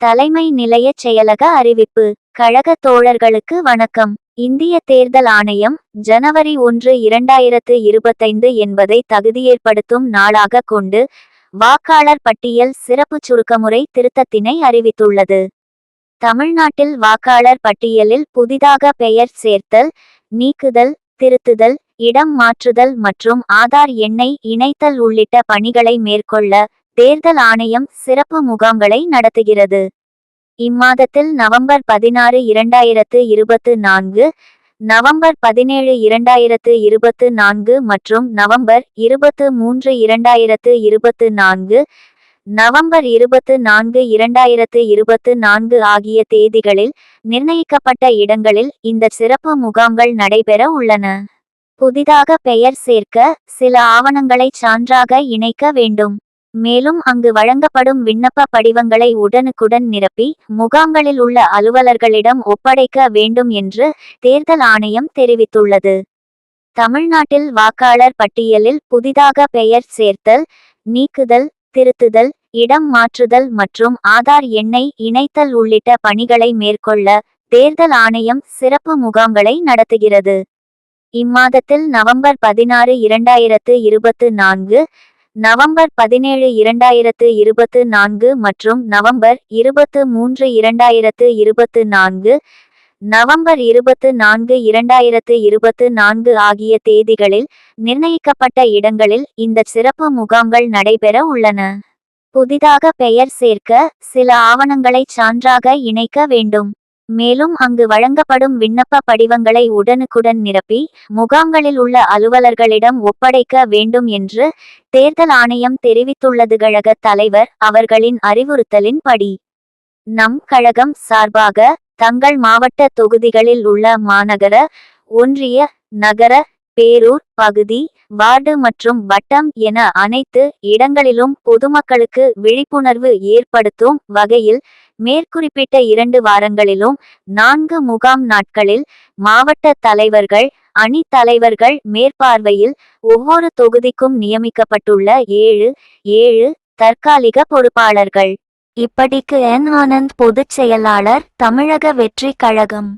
தலைமை நிலைய செயலக அறிவிப்பு. கழக தோழர்களுக்கு வணக்கம். இந்திய தேர்தல் ஆணையம் ஜனவரி ஒன்று இரண்டாயிரத்து இருபத்தைந்து என்பதை தகுதியேற்படுத்தும் நாளாக கொண்டு வாக்காளர் பட்டியல் சிறப்பு சுருக்கமுறை திருத்தத்தினை அறிவித்துள்ளது. தமிழ்நாட்டில் வாக்காளர் பட்டியலில் புதிதாக பெயர் சேர்த்தல் நீக்குதல் திருத்துதல் இடம் மாற்றுதல் மற்றும் ஆதார் எண்ணை இணைத்தல் உள்ளிட்ட பணிகளை மேற்கொள்ள தேர்தல் ஆணையம் சிறப்பு முகாம்களை நடத்துகிறது. இம்மாதத்தில் நவம்பர் பதினாறு இரண்டாயிரத்து இருபத்து நான்கு நவம்பர் பதினேழு இரண்டாயிரத்து இருபத்து நான்கு மற்றும் நவம்பர் இருபத்து மூன்று இரண்டாயிரத்து இருபத்து நான்கு நவம்பர் இருபத்து நான்கு இரண்டாயிரத்து இருபத்து நான்கு ஆகிய தேதிகளில் நிர்ணயிக்கப்பட்ட இடங்களில் இந்த சிறப்பு முகாம்கள் நடைபெற உள்ளன. புதிதாக பெயர் சேர்க்க சில ஆவணங்களை சான்றாக இணைக்க வேண்டும். மேலும் அங்கு வழங்கப்படும் விண்ணப்ப படிவங்களை உடனுக்குடன் நிரப்பி முகாம்களில் உள்ள அலுவலர்களிடம் ஒப்படைக்க வேண்டும் என்று தேர்தல் ஆணையம் தெரிவித்துள்ளது. தமிழ்நாட்டில் வாக்காளர் பட்டியலில் புதிதாக பெயர் சேர்த்தல் நீக்குதல் திருத்துதல் இடம் மாற்றுதல் மற்றும் ஆதார் எண்ணை இணைத்தல் உள்ளிட்ட பணிகளை மேற்கொள்ள தேர்தல் ஆணையம் சிறப்பு முகாம்களை நடத்துகிறது. இம்மாதத்தில் நவம்பர் பதினாறு இரண்டாயிரத்து இருபத்து நான்கு நவம்பர் பதினேழு இரண்டாயிரத்து இருபத்து நான்கு மற்றும் நவம்பர் இருபத்து மூன்று இரண்டாயிரத்து இருபத்து நான்கு நவம்பர் இருபத்து நான்கு இரண்டாயிரத்து இருபத்து நான்கு ஆகிய தேதிகளில் நிர்ணயிக்கப்பட்ட இடங்களில் இந்த சிறப்பு முகாம்கள் நடைபெற உள்ளன. புதிதாக பெயர் சேர்க்க சில ஆவணங்களை சான்றாக இணைக்க வேண்டும். மேலும் அங்கு வழங்கப்படும் விண்ணப்ப படிவங்களை உடனுக்குடன் நிரப்பி முகாம்களில் உள்ள அலுவலர்களிடம் ஒப்படைக்க வேண்டும் என்று தேர்தல் ஆணையம் தெரிவித்துள்ளது. கழக தலைவர் அவர்களின் அறிவுறுத்தலின்படி நம் கழகம் சார்பாக தங்கள் மாவட்ட தொகுதிகளில் உள்ள மாநகர ஒன்றிய நகர பேரூர் பகுதி வார்டு மற்றும் வட்டம் என அனைத்து இடங்களிலும் பொதுமக்களுக்கு விழிப்புணர்வு ஏற்படுத்தும் வகையில் மேற்குறிப்பிட்ட இரண்டு வாரங்களிலும் நான்கு முகாம் நாட்களில் மாவட்ட தலைவர்கள் அணி தலைவர்கள் மேற்பார்வையில் ஒவ்வொரு தொகுதிக்கும் நியமிக்கப்பட்டுள்ள ஏழு ஏழு தற்காலிக பொறுப்பாளர்கள். இப்படிக்கு என் ஆனந்த் பொதுச் செயலாளர் தமிழக வெற்றி கழகம்.